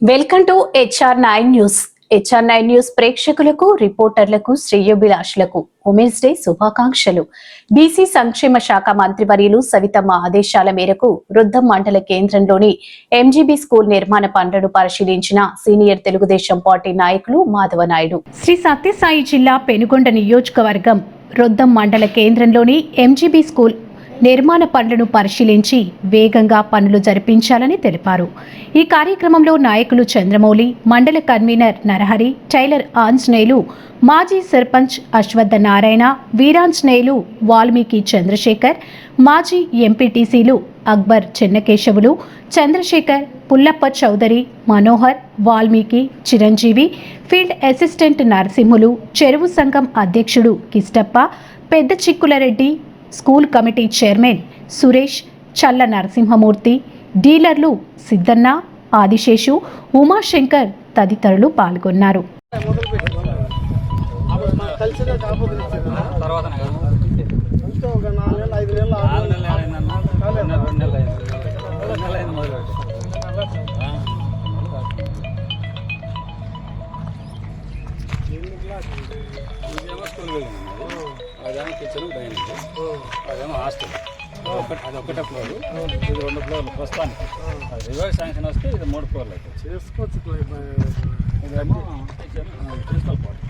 Welcome to HR nine news. HR nine news ప్రేక్షకులకు రిపోర్టర్లకు శ్రేయోభిలాషులకు ఉమెన్స్ డే శుభాకాంక్షలు. బీసీ సంక్షేమ శాఖ మంత్రివర్యులు సవితమ్మ ఆదేశాల మేరకు వృద్ధం మండల కేంద్రంలోని ఎంజీబీ స్కూల్ నిర్మాణ పనులను పరిశీలించిన సీనియర్ తెలుగుదేశం పార్టీ నాయకులు మాధవ నాయుడు శ్రీ సత్యసాయి జిల్లా పెనుగొండ నియోజకవర్గం రొద్దం మండల కేంద్రంలోని ఎంజీబీ స్కూల్ నిర్మాణ పనులను పరిశీలించి వేగంగా పనులు జరిపించాలని తెలిపారు. ఈ కార్యక్రమంలో నాయకులు చంద్రమౌళి మండల కన్వీనర్ నరహరి టైలర్ ఆంజనేయులు మాజీ సర్పంచ్ అశ్వత్థ నారాయణ వీరాంజనేయులు వాల్మీకి చంద్రశేఖర్ మాజీ ఎంపీటీసీలు అక్బర్ చెన్నకేశవులు చంద్రశేఖర్ పుల్లప్ప చౌదరి మనోహర్ వాల్మీకి చిరంజీవి ఫీల్డ్ అసిస్టెంట్ నరసింహులు చెరువు సంఘం అధ్యక్షుడు కిష్టప్ప పెద్ద Chikkulareddy school committee chairman Suresh Challa Narasimhamurthy డీలర్లు సిద్ధన్న ఆదిశేషు ఉమాశంకర్ తదితరులు పాల్గొన్నారు స్కూల్ అదేమో కిచెన్ డైనింగ్ అదేమో హాస్టల్. ఒకటి అది ఒకటే ఫ్లోర్. ఇది రెండు ఫ్లోర్లు. ప్రస్తుతానికి. రివర్స్ శాంక్షన్ వస్తే ఇది మూడు ఫ్లోర్లు అవుతుంది చేసుకోవచ్చు ఇదేమో కిచెన్ ప్రిన్సిపల్ పార్ట్.